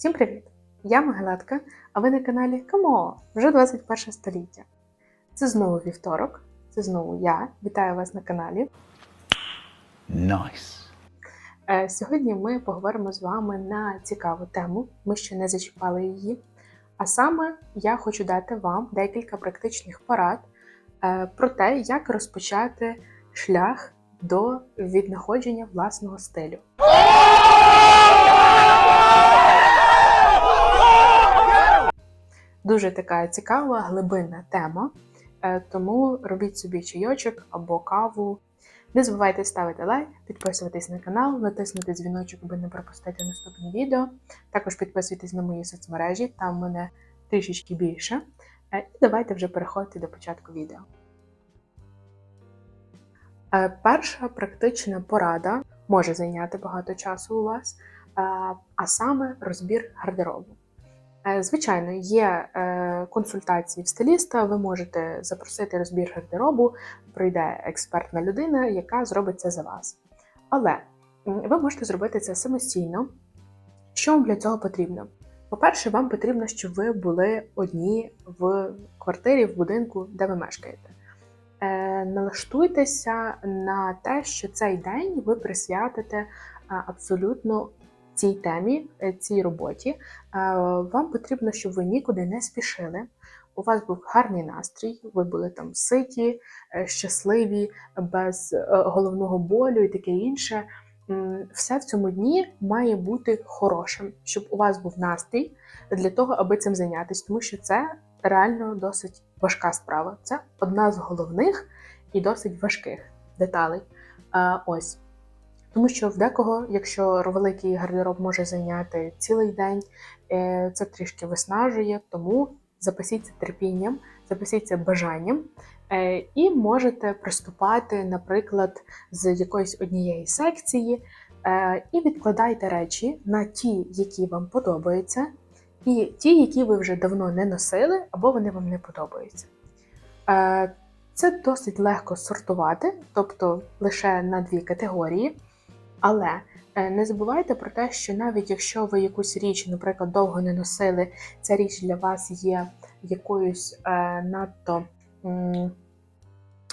Всім привіт! Я Могилатка, а ви на каналі Камо вже 21 століття. Це знову вівторок, це знову я. Вітаю вас на каналі. Nice. Е, Сьогодні ми поговоримо з вами на цікаву тему. Ми ще не зачіпали її. А саме я хочу дати вам декілька практичних порад е, про те, як розпочати шлях до віднаходження власного стилю. Дуже така цікава, глибинна тема. Е, Тому робіть собі чайочок або каву. Не забувайте ставити лайк, підписуватись на канал, натиснути дзвіночок, аби не пропустити наступні відео. Також підписуйтесь на мої соцмережі, там мене трішечки більше. Е, І давайте вже переходити до початку відео. Е, Перша практична порада може зайняти багато часу у вас, а саме розбір гардеробу. Е, Звичайно, є е, консультації в стиліста. Ви можете запросити розбір гардеробу, прийде експертна людина, яка зробить це за вас. Але ви можете зробити це самостійно. Що вам для цього потрібно? По-перше, вам потрібно, щоб ви були одні в квартирі, в будинку, де ви мешкаєте. Е, налаштуйтеся на те, що цей день ви присвятите абсолютно цій темі, е, цій роботі. Е, Вам потрібно, щоб ви нікуди не спішили. У вас був гарний настрій, ви були там ситі, е, щасливі, без головного болю і таке інше. Все в цьому дні має бути хорошим, щоб у вас був настрій для того, аби цим зайнятися, тому що це реально досить важка справа. Це одна з головних і досить важких деталей. Ось. Тому що в декого, якщо великий гардероб може зайняти цілий день, е, це трішки виснажує, тому запасіться терпінням, запасіться бажанням е, і можете приступати, наприклад, з якоїсь однієї секції, е, і відкладайте речі на ті, які вам подобаються, і ті, які ви вже давно не носили, або вони вам не подобаються. Це досить легко сортувати, тобто лише на дві категорії. Але е, не забувайте про те, що навіть якщо ви якусь річ, наприклад, довго не носили, ця річ для вас є якоюсь е, надто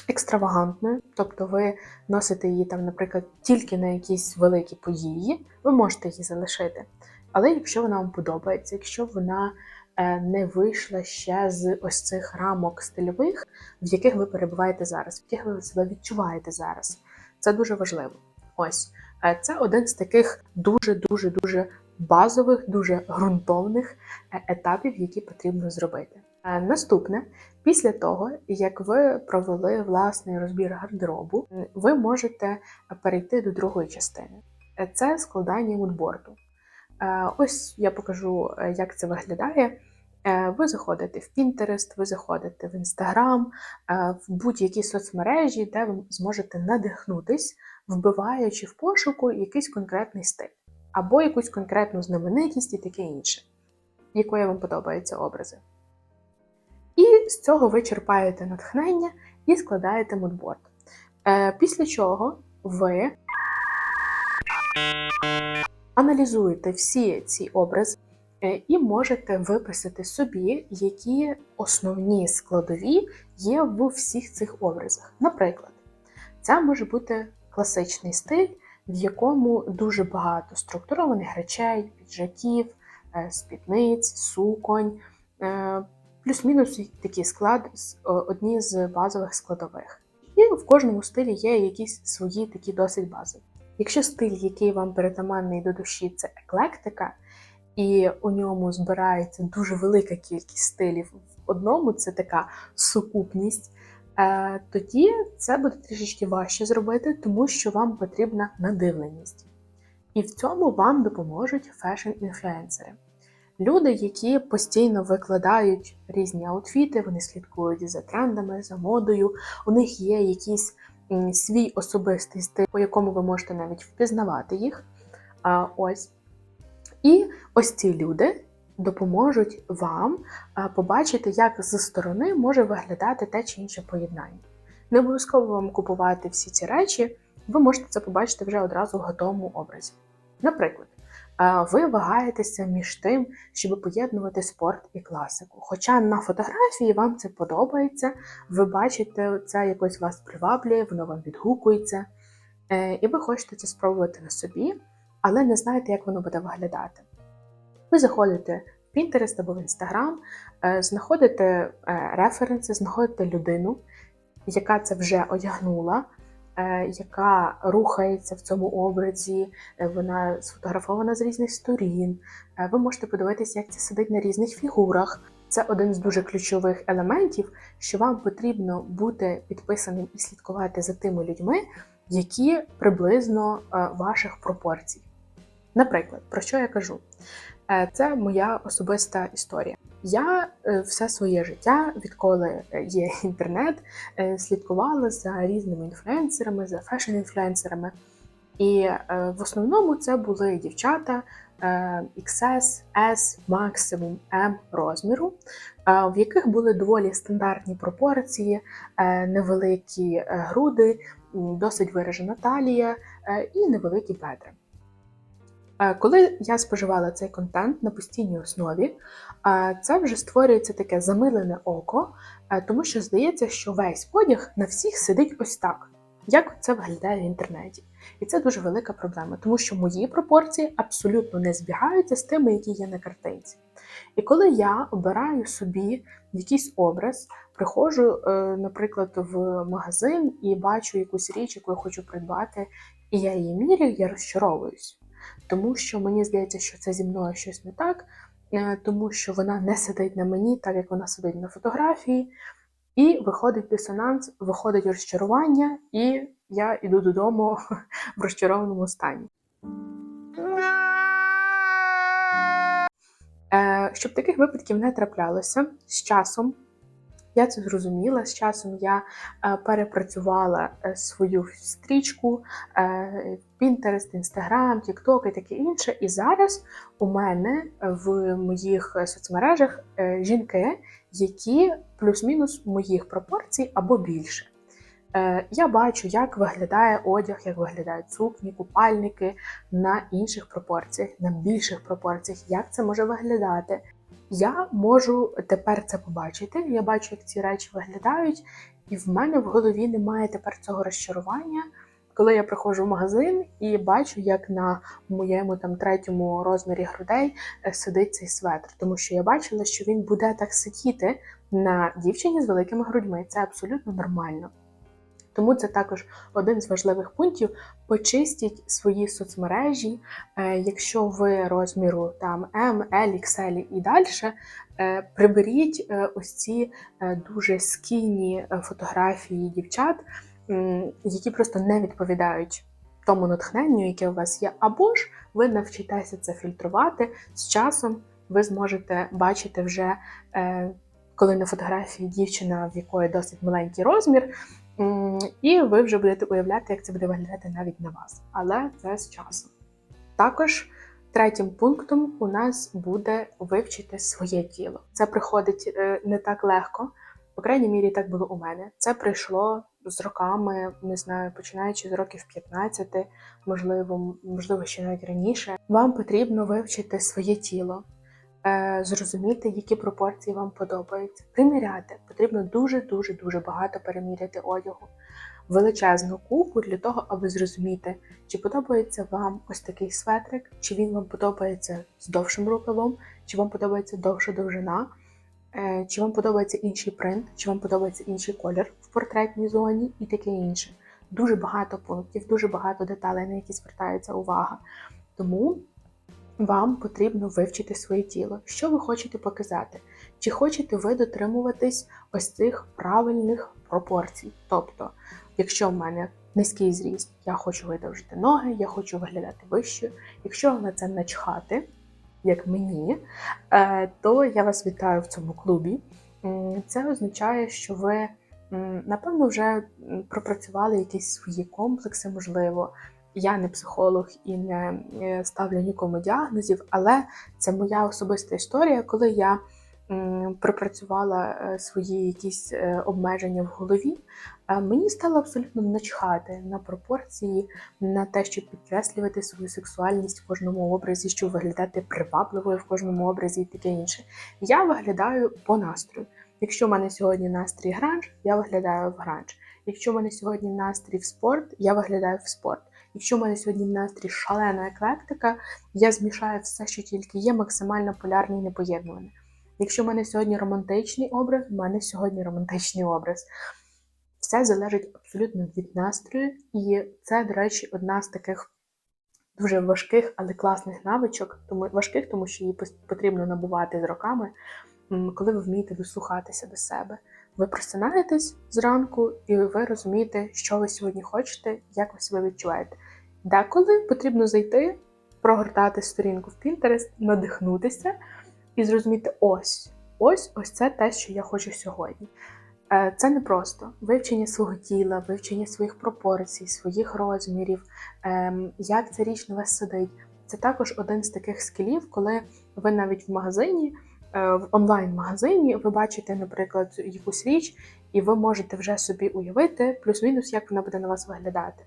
екстравагантною, тобто ви носите її там, наприклад, тільки на якісь великі події, ви можете її залишити. Але якщо вона вам подобається, якщо вона е, не вийшла ще з ось цих рамок стильових, в яких ви перебуваєте зараз, в яких ви себе відчуваєте зараз, це дуже важливо. Ось. Е, Це один з таких дуже дуже базових, дуже ґрунтовних е, етапів, які потрібно зробити. Е, Наступне, після того, як ви провели власний розбір гардеробу, ви можете перейти до другої частини. Це складання мудборду. Ось я покажу, як це виглядає. Ви заходите в Pinterest, ви заходите в Instagram, в будь-які соцмережі, де ви зможете надихнутись вбиваючи в пошуку якийсь конкретний стиль або якусь конкретну знаменитість і таке інше, якої вам подобаються образи. І з цього ви черпаєте натхнення і складаєте мудборд. Е, Після чого ви аналізуєте всі ці образи е, і можете виписати собі, які основні складові є в всіх цих образах. Наприклад, це може бути класичний стиль, в якому дуже багато структурованих речей, піджаків, е, спідниць, суконь, е, плюс-мінус такий склад, з- одні з базових складових. І в кожному стилі є якісь свої такі досить базові. Якщо стиль, який вам перетаманний до душі, це еклектика, і у ньому збирається дуже велика кількість стилів в одному, це така сукупність. Е, тоді це буде трішечки важче зробити, тому що вам потрібна надивленість. І в цьому вам допоможуть фешн-інфлюенсери. Люди, які постійно викладають різні аутфіти, вони слідкують за трендами, за модою, у них є якийсь свій особистий стиль, по якому ви можете навіть впізнавати їх. А, ось. І ось ці люди допоможуть вам побачити, як зі сторони може виглядати те чи інше поєднання. Не обов'язково вам купувати всі ці речі, ви можете це побачити вже одразу в готовому образі. Наприклад, е, ви вагаєтеся між тим, щоб поєднувати спорт і класику. Хоча на фотографії вам це подобається, ви бачите, це якось вас приваблює, воно вам відгукується, е, і ви хочете це спробувати на собі, але не знаєте, як воно буде виглядати. Ви заходите в Pinterest або в Instagram, е, знаходите е, референси, знаходите людину, яка це вже одягнула, е, яка рухається в цьому образі, вона сфотографована з різних сторін. Ви можете подивитися, як це сидить на різних фігурах. Це один з дуже ключових елементів, що вам потрібно бути підписаним і слідкувати за тими людьми, які приблизно ваших пропорцій. Наприклад, про що я кажу? Е, Це моя особиста історія. Я е, все своє життя, відколи е, є інтернет, слідкувала за різними інфлюенсерами, за фешн-інфлюенсерами. І в основному це були дівчата XS, S, максимум M розміру, е, в яких були доволі стандартні пропорції, невеликі груди, досить виражена талія і невеликі бедра. Коли я споживала цей контент на постійній основі, це вже створюється таке замилене око, тому що здається, що весь одяг на всіх сидить ось так, як це виглядає в інтернеті. І це дуже велика проблема, тому що мої пропорції абсолютно не збігаються з тими, які є на картинці. І коли я обираю собі якийсь образ, приходжу, е, наприклад, в магазин і бачу якусь річ, яку я хочу придбати, і я її міряю, я розчаровуюсь тому що мені здається, що це зі мною щось не так, е, тому що вона не сидить на мені, так як вона сидить на фотографії, і виходить дисонанс, виходить розчарування, і я йду додому в розчарованому стані. Е, Щоб таких випадків не траплялося з часом. Я це зрозуміла. З часом я е, перепрацювала е, свою стрічку, е, Pinterest, Instagram, TikTok і таке інше. І зараз у мене в моїх соцмережах жінки, які плюс-мінус моїх пропорцій або більше. Я бачу, як виглядає одяг, як виглядають сукні, купальники на інших пропорціях, на більших пропорціях, як це може виглядати. Я можу тепер це побачити. Я бачу, як ці речі виглядають, і в мене в голові немає тепер цього розчарування, коли я приходжу в магазин і бачу, як на моєму там третьому розмірі грудей е, сидить цей светр, тому що я бачила, що він буде так сидіти на дівчині з великими грудьми. Це абсолютно нормально. Тому це також один з важливих пунктів. Почистіть свої соцмережі. Е, Якщо ви розміру там M, L, XL і далі, е, приберіть е, ось ці дуже скійні фотографії дівчат, які просто не відповідають тому натхненню, яке у вас є. Або ж ви навчитеся це фільтрувати з часом. Ви зможете бачити вже, коли на фотографії дівчина, в якої досить маленький розмір, І ви вже будете уявляти, як це буде виглядати навіть на вас. Але це з часом. Також третім пунктом у нас буде вивчити своє тіло. Це приходить е, не так легко, по крайній мірі, так було у мене. Це прийшло з роками, не знаю, починаючи з років 15, можливо, можливо, ще навіть раніше. Вам потрібно вивчити своє тіло, зрозуміти, які пропорції вам подобаються. Приміряти потрібно дуже, дуже, дуже багато переміряти одягу, величезну купу для того, аби зрозуміти, чи подобається вам ось такий светрик, чи він вам подобається з довшим рукавом, чи вам подобається довша довжина, е, чи вам подобається інший принт, чи вам подобається інший колір в портретній зоні і таке інше. Дуже багато пунктів, дуже багато деталей, на які звертається увага. Тому вам потрібно вивчити своє тіло. Що ви хочете показати? Чи хочете ви дотримуватись ось цих правильних пропорцій? Тобто, якщо в мене низький зріст, я хочу видовжити ноги, я хочу виглядати вищою. Якщо на це начхати, як мені, е, то я вас вітаю в цьому клубі. Це означає, що ви, напевно, вже пропрацювали якісь свої комплекси, можливо. Я не психолог і не е, ставлю нікому діагнозів, але це моя особиста історія, коли я пропрацювала е, свої якісь е, обмеження в голові, мені стало абсолютно начхати на пропорції, на те, щоб підкреслювати свою сексуальність в кожному образі, щоб виглядати привабливою в кожному образі і таке інше. Я виглядаю по настрою. Якщо в мене сьогодні настрій гранж, я виглядаю в гранж. Якщо в мене сьогодні настрій в спорт, я виглядаю в спорт. Якщо в мене сьогодні настрій шалена еклектика, я змішаю все, що тільки є, максимально полярне і непоєднуване. Якщо в мене сьогодні романтичний образ, в мене сьогодні романтичний образ. Все залежить абсолютно від настрою, і це, до речі, одна з таких дуже важких, але класних навичок, тому важких, тому що її потрібно набувати з роками, коли ви вмієте дослухатися до себе. Ви просинаєтесь зранку, і ви розумієте, що ви сьогодні хочете, як ви себе відчуваєте. Деколи потрібно зайти, прогортати сторінку в Pinterest, надихнутися і зрозуміти: ось, ось, ось це те, що я хочу сьогодні. Е, Це не просто вивчення свого тіла, вивчення своїх пропорцій, своїх розмірів, ем, як ця річ на вас сидить. Це також один з таких скілів, коли ви навіть в магазині, в онлайн-магазині, ви бачите, наприклад, якусь річ, і ви можете вже собі уявити плюс-мінус, як вона буде на вас виглядати.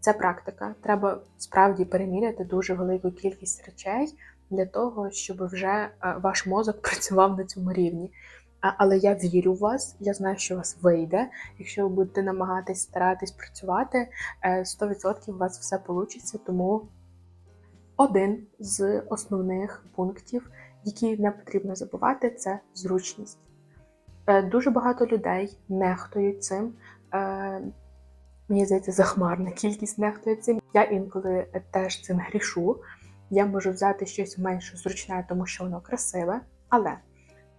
Це практика. Треба справді переміряти дуже велику кількість речей для того, щоб вже е, ваш мозок працював на цьому рівні. Але я вірю в вас, я знаю, що у вас вийде. Якщо ви будете намагатись старатись працювати, е, 100% у вас все вийде. Тому один з основних пунктів, які не потрібно забувати, це зручність. Е, Дуже багато людей нехтують цим. Е, Мені здається, захмарна кількість нехтує цим. Я інколи теж цим грішу. Я можу взяти щось менш зручне, тому що воно красиве, але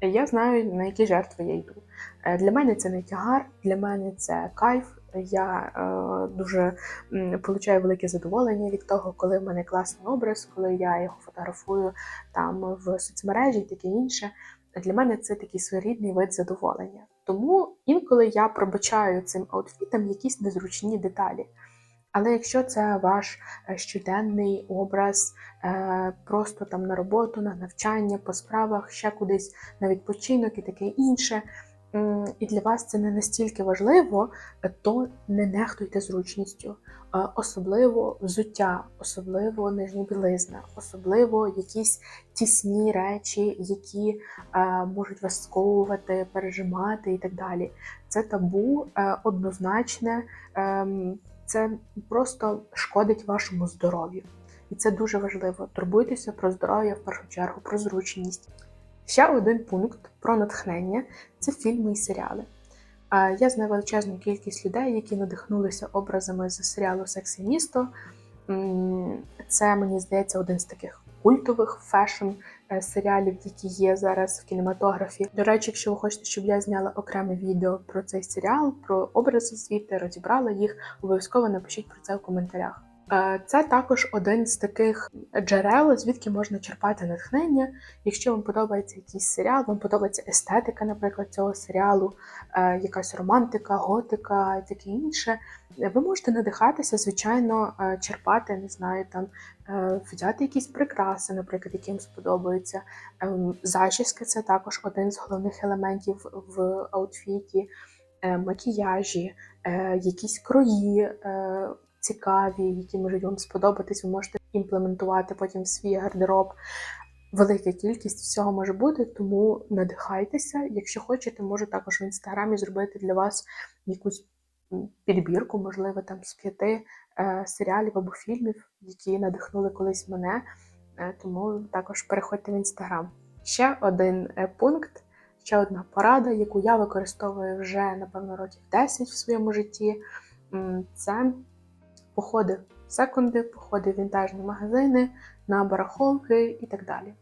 я знаю, на які жертви я йду. Е, Для мене це не тягар, для мене це кайф. Я е, дуже получаю велике задоволення від того, коли в мене класний образ, коли я його фотографую там в соцмережі і таке інше. Для мене це такий своєрідний вид задоволення. Тому інколи я пробачаю цим аутфітам якісь незручні деталі. Але якщо це ваш е, щоденний образ, е, просто там на роботу, на навчання, по справах, ще кудись на відпочинок і таке інше, і для вас це не настільки важливо, е, то не нехтуйте зручністю. Е, Особливо взуття, особливо нижня білизна, особливо якісь тісні речі, які е, можуть вас сковувати, пережимати і так далі. Це табу однозначне. ем, це просто шкодить вашому здоров'ю. І це дуже важливо. Турбуйтеся про здоров'я в першу чергу, про зручність. Ще один пункт про натхнення це фільми і серіали. Я знаю величезну кількість людей, які надихнулися образами з серіалу Секс і місто. Це, мені здається, один з таких культових фешн е, які є зараз в кінематографі. До речі, якщо ви хочете, щоб я зняла окреме відео про цей серіал, про образи звідти, розібрала їх, обов'язково напишіть про це в коментарях. Е, Це також один з таких джерел, звідки можна черпати натхнення. Якщо вам подобається якийсь серіал, вам подобається естетика, наприклад, цього серіалу, е, якась романтика, готика і таке інше. Ви можете надихатися, звичайно, е, черпати, не знаю, там взяти якісь прикраси, наприклад, які вам сподобаються. Зачіски це також один з головних елементів в аутфіті, макіяжі, якісь крої цікаві, які можуть вам сподобатись, ви можете імплементувати потім в свій гардероб. Велика кількість всього може бути, тому надихайтеся. Якщо хочете, можу також в інстаграмі зробити для вас якусь підбірку, можливо, там з п'яти е, серіалів або фільмів, які надихнули колись мене. Е, тому також переходьте в інстаграм. Ще один е, пункт, ще одна порада, яку я використовую вже, напевно, років 10 в своєму житті. Це походи в секунди, походи в вінтажні магазини, на барахолки і так далі.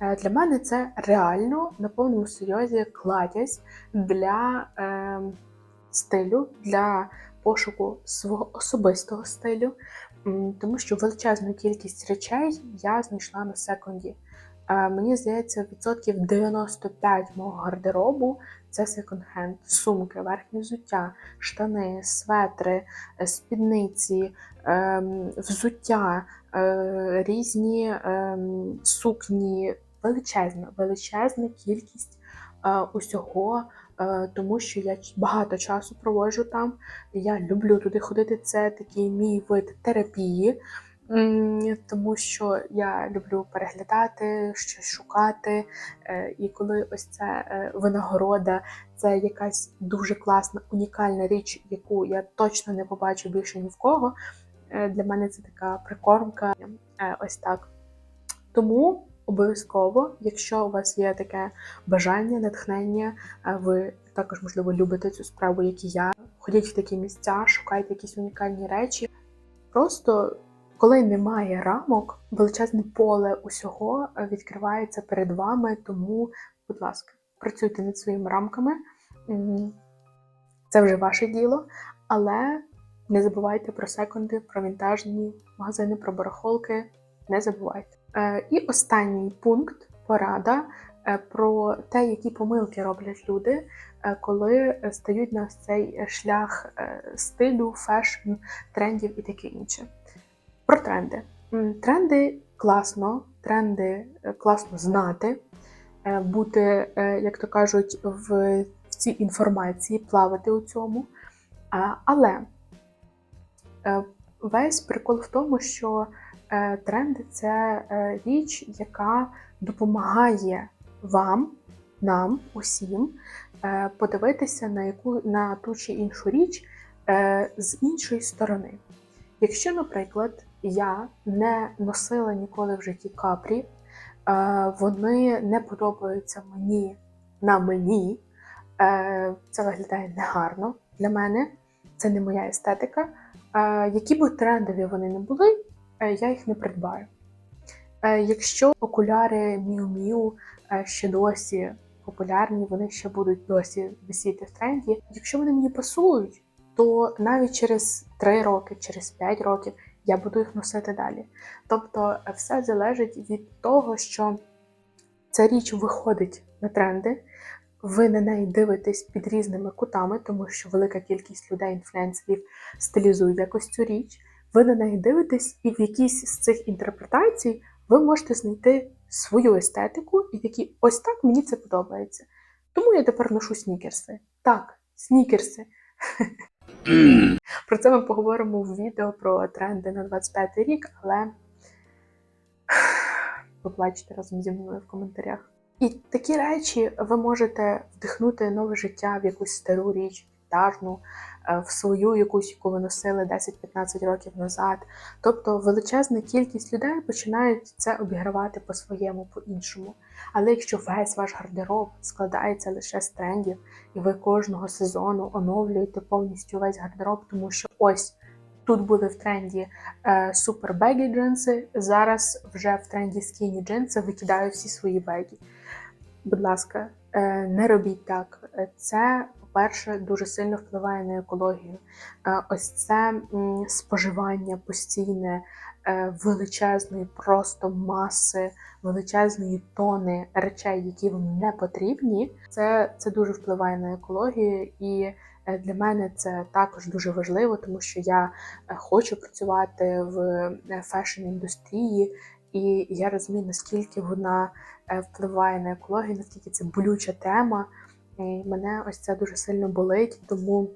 Е, Для мене це реально на повному серйозі кладязь для е, стилю, для пошуку свого особистого стилю, тому що величезну кількість речей я знайшла на секунді. Е, Мені здається, відсотків 95 мого гардеробу це секонд-хенд. Сумки, верхнє взуття, штани, светри, е, спідниці, ем, взуття, е, різні ем, сукні, величезна, величезна кількість е, усього, тому що я багато часу проводжу там. Я люблю туди ходити. Це такий мій вид терапії. Тому що я люблю переглядати, щось шукати, е, і коли ось це е, винагорода, це якась дуже класна, унікальна річ, яку я точно не побачу більше ні в кого. е, Для мене це така прикормка. Ось так. Тому обов'язково, якщо у вас є таке бажання, натхнення, ви також, можливо, любите цю справу, як і я. Ходіть в такі місця, шукайте якісь унікальні речі. Просто коли немає рамок, величезне поле усього е, відкривається перед вами. Тому, будь ласка, працюйте над своїми рамками. Це вже ваше діло, але не забувайте про секунди, про вінтажні магазини, про барахолки. Не забувайте. Е, І останній пункт порада е, про те, які помилки роблять люди, коли стають на цей шлях стилю, фешн, трендів і таке інше. Про тренди. Тренди класно, тренди е, класно знати, е, бути, е, як то кажуть, в, цій інформації, плавати у цьому. Але весь прикол в тому, що тренди це річ, яка допомагає вам, нам, усім подивитися на яку на ту чи іншу річ з іншої сторони. Якщо, наприклад, я не носила ніколи в житті капрі, е, вони не подобаються мені на мені, е, це виглядає негарно для мене, це не моя естетика. Е, Які б трендові вони не були, я їх не придбаю. Якщо окуляри Miu Miu е, ще досі популярні, вони ще будуть досі висіти в тренді. Якщо вони мені пасують, то навіть через 3 роки, через 5 років я буду їх носити далі. Тобто, е, все залежить від того, що ця річ виходить на тренди. Ви на неї дивитесь під різними кутами, тому що велика кількість людей, інфлюенсерів стилізують якось цю річ. Ви на неї дивитесь, і в якійсь з цих інтерпретацій ви можете знайти свою естетику, і такі ось так мені це подобається. Тому я тепер ношу снікерси. Так, снікерси. Про це ми поговоримо в відео про тренди на 25 рік, але поплачте разом зі мною в коментарях. І такі речі ви можете вдихнути нове життя в якусь стару річ, вінтажну, е, в свою якусь, яку ви носили 10-15 років назад. Тобто величезна кількість людей починають це обігравати по-своєму, по-іншому. Але якщо весь ваш гардероб складається лише з трендів, і ви кожного сезону оновлюєте повністю весь гардероб, тому що ось тут були в тренді е, супер бегі джинси, зараз вже в тренді скіні джинси викидаю всі свої бегі. Будь ласка, е, не робіть так. Це, по-перше, дуже сильно впливає на екологію. Е, Ось це споживання постійне е, величезної просто маси, величезної тони речей, які вам не потрібні. Це, це дуже впливає на екологію, і е, для мене це також дуже важливо, тому що я хочу працювати в фешн-індустрії, і я розумію, наскільки вона впливає на екологію, наскільки це болюча тема. Мене ось це дуже сильно болить, тому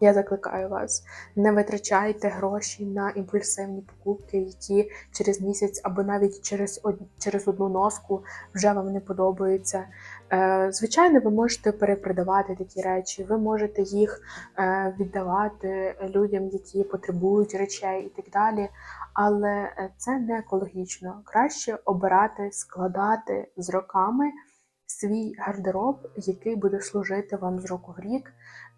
я закликаю вас: не витрачайте гроші на імпульсивні покупки, які через місяць або навіть через, через одну носку вже вам не подобаються. Е, Звичайно, ви можете перепродавати такі речі, ви можете їх е, віддавати людям, які потребують речей і так далі. Але е, це не екологічно. Краще обирати, складати з роками свій гардероб, який буде служити вам з року в рік,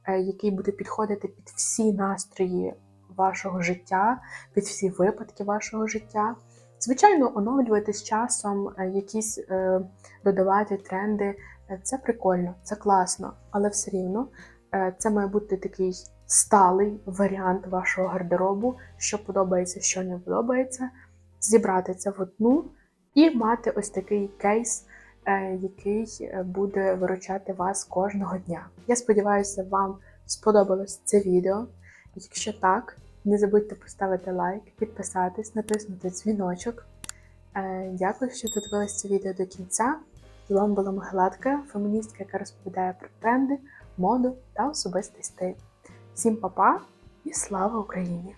е, який буде підходити під всі настрої вашого життя, під всі випадки вашого життя. Звичайно, оновлювати з часом е, якісь е, додавати тренди. Це прикольно, це класно, але все рівно це має бути такий сталий варіант вашого гардеробу, що подобається, що не подобається, зібрати це в одну і мати ось такий кейс, який е, буде виручати вас кожного дня. Я сподіваюся, вам сподобалось це відео. Якщо так, не забудьте поставити лайк, підписатись, натиснути дзвіночок. Е, Дякую, що додивились це відео до кінця. З вами була Мегладка, феміністка, яка розповідає про тренди, моду та особистий стиль. Всім па-па і слава Україні!